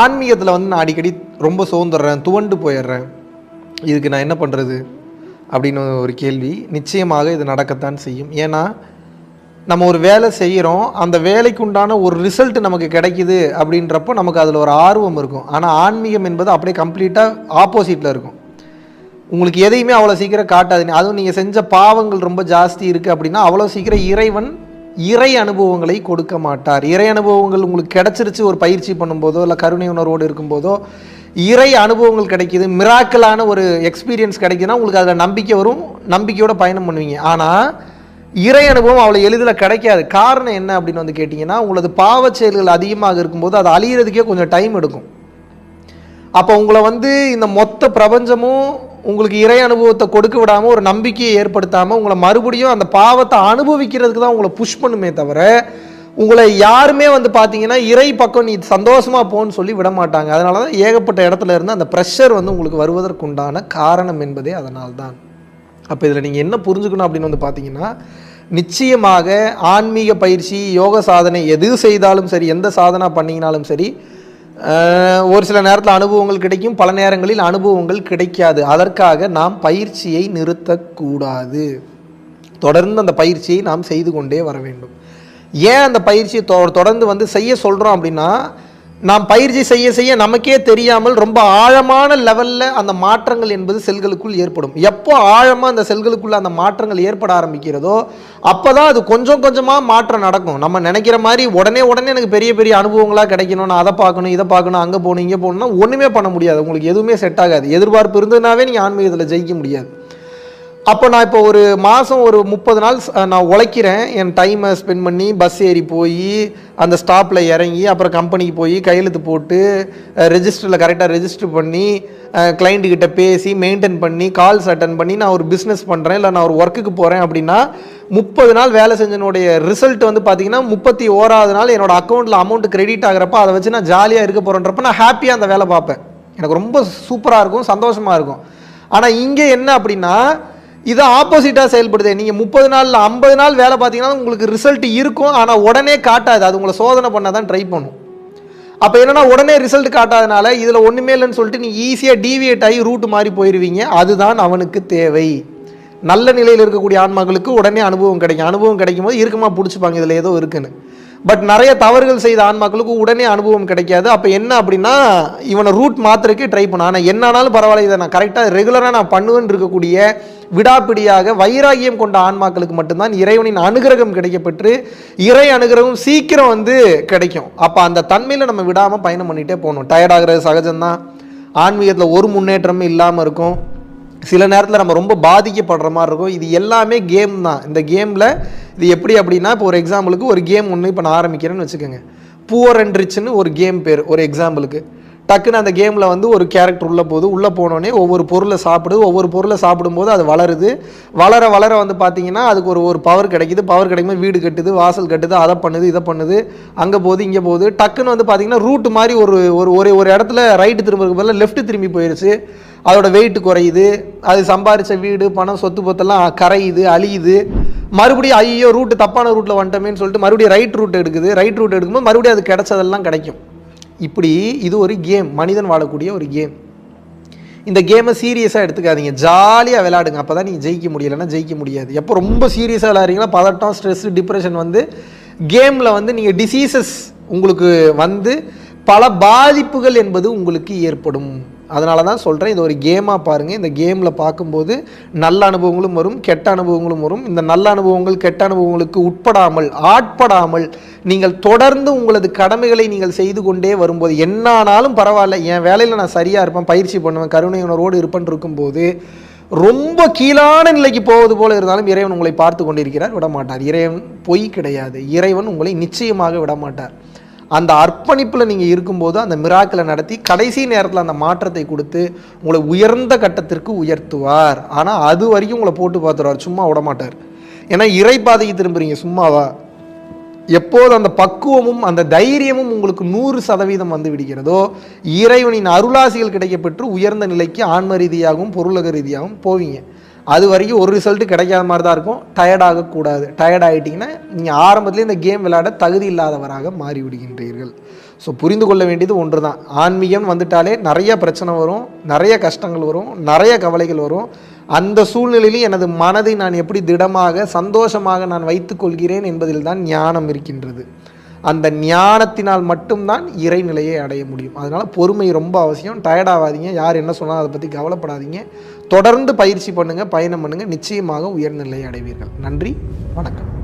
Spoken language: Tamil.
ஆன்மீகத்தில் வந்து நான் அடிக்கடி ரொம்ப சோர்ந்துடுறேன் துவண்டு போயிடுறேன். இதுக்கு நான் என்ன பண்ணுறது அப்படின்னு ஒரு கேள்வி. நிச்சயமாக இது நடக்கத்தான் செய்யும். ஏன்னா நம்ம ஒரு வேலை செய்கிறோம் அந்த வேலைக்கு உண்டான ஒரு ரிசல்ட் நமக்கு கிடைக்குது அப்படின்றப்போ நமக்கு அதில் ஒரு ஆர்வம் இருக்கும். ஆனால் ஆன்மீகம் என்பது அப்படியே கம்ப்ளீட்டாக ஆப்போசிட்டில் இருக்கும். உங்களுக்கு எதையுமே அவ்வளோ சீக்கிரம் காட்டாது. அதுவும் நீங்கள் செஞ்ச பாவங்கள் ரொம்ப ஜாஸ்தி இருக்குது அப்படின்னா அவ்வளோ சீக்கிரம் இறைவன் இறை அனுபவங்களை கொடுக்க மாட்டார். இறை அனுபவங்கள் உங்களுக்கு கிடைச்சிருச்சு ஒரு பயிற்சி பண்ணும்போதோ இல்லை கருணை உணர்வோடு இருக்கும்போதோ இறை அனுபவங்கள் கிடைக்குது மிராக்கலான ஒரு எக்ஸ்பீரியன்ஸ் கிடைக்குதுன்னா உங்களுக்கு அதில் நம்பிக்கை வரும் நம்பிக்கையோட பயணம் பண்ணுவீங்க. ஆனால் இறை அனுபவம் அவ்வளோ எளிதில் கிடைக்காது. காரணம் என்ன அப்படின்னு வந்து கேட்டிங்கன்னா உங்களது பாவச் செயல்கள் அதிகமாக இருக்கும்போது அது அழியிறதுக்கே கொஞ்சம் டைம் எடுக்கும். அப்போ உங்களை வந்து இந்த மொத்த பிரபஞ்சமும் உங்களுக்கு இறை அனுபவத்தை கொடுக்க விடாமல் ஒரு நம்பிக்கையை ஏற்படுத்தாமல் உங்களை மறுபடியும் அந்த பாவத்தை அனுபவிக்கிறதுக்கு தான் உங்களை புஷ் பண்ணுமே தவிர உங்களை யாருமே வந்து பார்த்தீங்கன்னா இறை பக்கம் நீ சந்தோஷமாக போன்னு சொல்லி விட மாட்டாங்க. அதனால தான் ஏகப்பட்ட இடத்துல இருந்து அந்த ப்ரெஷர் வந்து உங்களுக்கு வருவதற்குண்டான காரணம் என்பதே அதனால்தான். அப்போ இதில் நீங்கள் என்ன புரிஞ்சுக்கணும் அப்படின்னு வந்து பார்த்தீங்கன்னா நிச்சயமாக ஆன்மீக பயிற்சி யோக சாதனை எது செய்தாலும் சரி எந்த சாதனா பண்ணிங்கனாலும் சரி ஒரு சில நேரத்தில் அனுபவங்கள் கிடைக்கும் பல நேரங்களில் அனுபவங்கள் கிடைக்காது. அதற்காக நாம் பயிற்சியை நிறுத்தக்கூடாது. தொடர்ந்து அந்த பயிற்சியை நாம் செய்து கொண்டே வர வேண்டும். ஏன் அந்த பயிற்சியை தொ தொடர்ந்து வந்து செய்ய சொல்கிறோம் அப்படின்னா நாம் பயிற்சி செய்ய செய்ய நமக்கே தெரியாமல் ரொம்ப ஆழமான லெவலில் அந்த மாற்றங்கள் என்பது செல்களுக்குள் ஏற்படும். எப்போ ஆழமாக அந்த செல்களுக்குள்ள அந்த மாற்றங்கள் ஏற்பட ஆரம்பிக்கிறதோ அப்போ தான் அது கொஞ்சம் கொஞ்சமாக மாற்றம் நடக்கும். நம்ம நினைக்கிற மாதிரி உடனே உடனே எனக்கு பெரிய பெரிய அனுபவங்களாக கிடைக்கணும் நான் அதை பார்க்கணும் இதை பார்க்கணும் அங்கே போகணும் இங்கே போகணும்னா ஒன்றுமே பண்ண முடியாது. உங்களுக்கு எதுவுமே செட் ஆகாது. எதிர்பார்ப்பு இருந்ததுனாவே நீங்கள் ஆன்மீகத்தில் ஜெயிக்க முடியாது. அப்போ நான் இப்போ ஒரு மாதம் ஒரு முப்பது நாள் நான் உழைக்கிறேன். என் டைமை ஸ்பெண்ட் பண்ணி பஸ் ஏறி போய் அந்த ஸ்டாப்பில் இறங்கி அப்புறம் கம்பெனிக்கு போய் கையெழுத்து போட்டு ரெஜிஸ்டரில் கரெக்டாக ரெஜிஸ்டர் பண்ணி கிளைண்ட்டுக்கிட்ட பேசி மெயின்டைன் பண்ணி கால்ஸ் அட்டன் பண்ணி நான் ஒரு பிஸ்னஸ் பண்ணுறேன் இல்லை நான் ஒரு ஒர்க்குக்கு போகிறேன் அப்படின்னா முப்பது நாள் வேலை செஞ்சனுடைய ரிசல்ட் வந்து பார்த்தீங்கன்னா முப்பத்தி ஓராவது நாள் என்னோடய அக்கௌண்ட்டில் அமௌண்ட் கிரெடிட் ஆகிறப்ப அதை வச்சு நான் ஜாலியாக இருக்க போகிறேன்றப்ப நான் ஹாப்பியாக அந்த வேலை பார்ப்பேன். எனக்கு ரொம்ப சூப்பராக இருக்கும் சந்தோஷமாக இருக்கும். ஆனால் இங்கே என்ன அப்படின்னா இது ஆப்போசிட்டாக செயல்படுது. நீங்கள் முப்பது நாளில் ஐம்பது நாள் வேலை பார்த்தீங்கன்னா உங்களுக்கு ரிசல்ட் இருக்கும். ஆனால் உடனே காட்டாது. அது உங்களை சோதனை பண்ண தான் ட்ரை பண்ணும். அப்போ என்னன்னா உடனே ரிசல்ட் காட்டாதனால இதில் ஒன்றுமே இல்லைன்னு சொல்லிட்டு நீங்கள் ஈஸியாக டீவியேட் ஆகி ரூட் மாறி போயிடுவீங்க அதுதான் அவனுக்கு தேவை. நல்ல நிலையில் இருக்கக்கூடிய ஆன்மாக்களுக்கு உடனே அனுபவம் கிடைக்கும். அனுபவம் கிடைக்கும் போது இறுக்கமாக பிடிச்சிப்பாங்க. இதில் ஏதோ இருக்குன்னு. பட் நிறைய தவறுகள் செய்த ஆன்மாக்களுக்கு உடனே அனுபவம் கிடைக்காது. அப்போ என்ன அப்படின்னா இவனை ரூட் மாத்திரக்கு ட்ரை பண்ண. ஆனால் என்னானாலும் பரவாயில்ல. இதை நான் கரெக்டாக ரெகுலராக நான் பண்ணுவேன்னு இருக்கக்கூடிய விடாப்பிடியாக வைராகியம் கொண்ட ஆன்மாக்களுக்கு மட்டும்தான் இறைவனின் அனுகிரகம் கிடைக்கப்பெற்று இறை அனுகிரகம் சீக்கிரம் வந்து கிடைக்கும். அப்போ அந்த தன்மையில் நம்ம விடாமல் பயணம் பண்ணிகிட்டே போகணும். டயர்ட் ஆகிறது சகஜம்தான். ஆன்மீகத்தில் ஒரு முன்னேற்றமும் இல்லாமல் இருக்கும். சில நேரத்தில் நம்ம ரொம்ப பாதிக்கப்படுற மாதிரி இருக்கும். இது எல்லாமே கேம் தான். இந்த கேமில் இது எப்படி அப்படின்னா இப்போ ஒரு எக்ஸாம்பிளுக்கு ஒரு கேம் ஒன்று இப்போ நான் ஆரம்பிக்கிறேன்னு வச்சுக்கோங்க. புவர் அண்ட் ரிச்னு ஒரு கேம் பேர் ஒரு எக்ஸாம்பிளுக்கு டக்குன்னு அந்த கேமில் வந்து ஒரு கேரக்டர் உள்ளே போகுது. உள்ளே போனோடனே ஒவ்வொரு பொருளை சாப்பிடுது. ஒவ்வொரு பொருளை சாப்பிடும்போது அது வளருது. வளர வளர வந்து பார்த்தீங்கன்னா அதுக்கு ஒரு ஒரு பவர் கிடைக்குது. பவர் கிடைக்கும்போது வீடு கட்டுது வாசல் கட்டுது அதை பண்ணுது இதை பண்ணுது. அங்கே போகுது இங்கே போகுது. டக்குன்னு வந்து பார்த்தீங்கன்னா ரூட் மாதிரி ஒரு ஒரு ஒரு ஒரு இடத்துல ரைட்டு திரும்புறதுக்கு பதிலாக லெஃப்ட் திரும்பி போயிடுச்சு அதோட வெயிட் குறையுது. அது சம்பாரித்த வீடு பணம் சொத்து பொத்தெல்லாம் கரையுது அழியுது. மறுபடியும் ஐயோ ரூட்டு தப்பான ரூட்டில் வந்துட்டோமேன்னு சொல்லிட்டு மறுபடியும் ரைட் ரூட் எடுக்குது. ரைட் ரூட் எடுக்கும்போது மறுபடியும் அது கிடைச்சதெல்லாம் கிடைக்கும். இப்படி இது ஒரு கேம் மனிதன் வாழக்கூடிய ஒரு கேம் இந்த கேமை சீரியஸாக எடுத்துக்காதீங்க. ஜாலியாக விளையாடுங்க. அப்போ தான் நீங்கள் ஜெயிக்க முடியலைன்னா ஜெயிக்க முடியாது. எப்போ ரொம்ப சீரியஸாக விளாட்றீங்களோ பதட்டம் ஸ்ட்ரெஸ் டிப்ரெஷன் வந்து கேமில் வந்து நீங்கள் டிசீசஸ் உங்களுக்கு வந்து பல பாதிப்புகள் என்பது உங்களுக்கு ஏற்படும். அதனால தான் சொல்கிறேன் இது ஒரு கேமாக பாருங்கள் இந்த கேமில் பார்க்கும்போது நல்ல அனுபவங்களும் வரும் கெட்ட அனுபவங்களும் வரும். இந்த நல்ல அனுபவங்கள் கெட்ட அனுபவங்களுக்கு உட்படாமல் ஆட்படாமல் நீங்கள் தொடர்ந்து உங்களது கடமைகளை நீங்கள் செய்து கொண்டே வரும்போது என்னானாலும் பரவாயில்ல என் வேலையில் நான் சரியாக இருப்பேன் பயிற்சி பண்ணுவேன் கருணை உணர்வோடு இருப்பேன் இருக்கும்போது ரொம்ப கீழான நிலைக்கு போவது போல இருந்தாலும் இறைவன் உங்களை பார்த்து கொண்டிருக்கிறார் விடமாட்டார். இறைவன் பொய் கிடையாது. இறைவன் உங்களை நிச்சயமாக விடமாட்டார். அந்த அர்ப்பணிப்பில் நீங்கள் இருக்கும்போது அந்த மிராக்களை நடத்தி கடைசி நேரத்தில் அந்த மாற்றத்தை கொடுத்து உங்களை உயர்ந்த கட்டத்திற்கு உயர்த்துவார். ஆனால் அது வரைக்கும் உங்களை போட்டு பார்த்துருவார். சும்மா விடமாட்டார். ஏன்னா இறை பாதைக்கு திரும்புறீங்க. சும்மாவா? எப்போது அந்த பக்குவமும் அந்த தைரியமும் உங்களுக்கு நூறு சதவீதம் வந்து விடுகிறதோ இறைவனின் அருளாசிகள் கிடைக்கப்பெற்று உயர்ந்த நிலைக்கு ஆன்ம ரீதியாகவும் பொருளக ரீதியாகவும் போவீங்க. அது வரைக்கும் ஒரு ரிசல்ட்டு கிடைக்காத மாதிரி தான் இருக்கும். டயர்ட் ஆகக்கூடாது. டயர்ட் ஆகிட்டிங்கன்னா நீங்கள் ஆரம்பத்துலேயே இந்த கேம் விளையாட தகுதி இல்லாதவராக மாறிவிடுகின்றீர்கள். ஸோ புரிந்து கொள்ள வேண்டியது ஒன்று தான் ஆன்மீகம் வந்துட்டாலே நிறைய பிரச்சனை வரும் நிறைய கஷ்டங்கள் வரும் நிறைய கவலைகள் வரும். அந்த சூழ்நிலையில் எனது மனதை நான் எப்படி திடமாக சந்தோஷமாக நான் வைத்துக்கொள்கிறேன் என்பதில் தான் ஞானம் இருக்கின்றது. அந்த ஞானத்தினால் மட்டும்தான் இறைநிலையை அடைய முடியும். அதனால் பொறுமை ரொம்ப அவசியம். டயர்டாகாதீங்க யார் என்ன சொன்னாலும் அதை பற்றி கவலைப்படாதீங்க. தொடர்ந்து பயிற்சி பண்ணுங்கள் பயணம் பண்ணுங்கள் நிச்சயமாக உயர்நிலையை அடைவீர்கள். நன்றி. வணக்கம்.